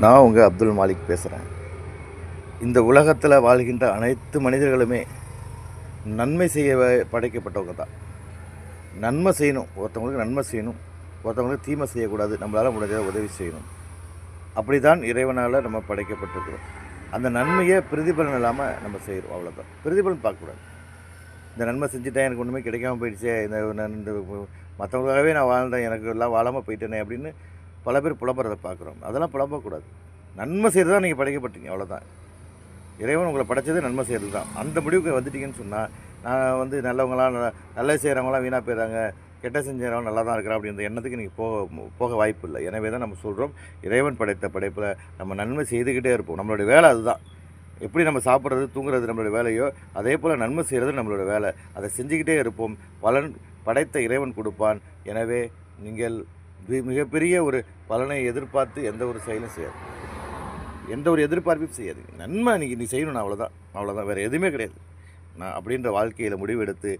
நான் உங்கள் அப்துல் மாலிக் பேசுகிறேன் இந்த உலகத்தில் வாழ்கின்ற அனைத்து மனிதர்களுமே நன்மை செய்ய வ- படைக்கப்பட்டவங்க தான். நன்மை செய்யணும் ஒருத்தவங்களுக்கு நன்மை செய்யணும் ஒருத்தவங்களுக்கு தீமை செய்யக்கூடாது நம்மளால் முடிஞ்ச உதவி செய்யணும். அப்படி தான் இறைவனால் நம்ம படைக்கப்பட்டிருக்கிறோம். அந்த நன்மையை பிரதிபலன் இல்லாமல் நம்ம செய்கிறோம் அவ்வளோதான் பிரதிபலன் பார்க்கக்கூடாது. இந்த நன்மை செஞ்சுட்டேன் எனக்கு ஒன்றுமே கிடைக்காம போயிடுச்சே இந்த மற்றவங்களாகவே இந்த மற்றவங்களுக்காகவே நான் வாழ்ந்தேன் எனக்கு எல்லாம் வாழாமல் போயிட்டேனே அப்படின்னு பல பேர் புலம்புறதை பார்க்குறோம். அதெல்லாம் புலம்பக்கூடாது. நன்மை செய்கிறது தான் நீங்கள் படைக்கப்பட்டீங்க அவ்வளோதான் இறைவன் உங்களை படைச்சதே நன்மை செய்கிறது தான். அந்த முடிவுக்கு வந்துட்டீங்கன்னு சொன்னால் நான் வந்து நல்லவங்களாம் நல்ல நல்லது செய்கிறவங்களாம் வீணாக போயிடுறாங்க கெட்ட செஞ்சவங்க நல்லா தான் இருக்கிறான் அப்படின்ற எண்ணத்துக்கு நீங்கள் போக போக வாய்ப்பு இல்லை. எனவே தான் நம்ம சொல்கிறோம் இறைவன் படைத்த படைப்பில் நம்ம நன்மை செய்துக்கிட்டே இருப்போம். நம்மளுடைய வேலை அதுதான். எப்படி நம்ம சாப்பிட்றது தூங்குறது நம்மளோட வேலையோ அதே போல் நன்மை செய்கிறது நம்மளோட வேலை. அதை செஞ்சுக்கிட்டே இருப்போம். பலன் படைத்த இறைவன் கொடுப்பான். எனவே நீங்கள் மிகப்பெரிய ஒரு பலனை எதிர்பார்த்து எந்த ஒரு செயலும் செய்யாது. எந்த ஒரு எதிர்பார்ப்பையும் செய்யாது. நன்மை இன்னைக்கு நீ செய்யணும் அவ்வளோதான் அவ்வளோதான் வேறு எதுவுமே கிடையாது. நான் அப்படின்ற வாழ்க்கையில் முடிவெடுத்து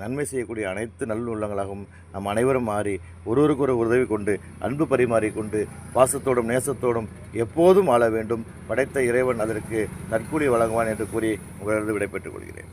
நன்மை செய்யக்கூடிய அனைத்து நல்லுள்ளங்களாகவும் நம் அனைவரும் மாறி ஒருவருக்கு ஒரு உதவி கொண்டு அன்பு பரிமாறிக்கொண்டு பாசத்தோடும் நேசத்தோடும் எப்போதும் ஆள வேண்டும். படைத்த இறைவன் அதற்கு நற்கூலி வழங்குவான் என்று கூறி உங்களிடம் விடைபெற்றுக் கொள்கிறேன்.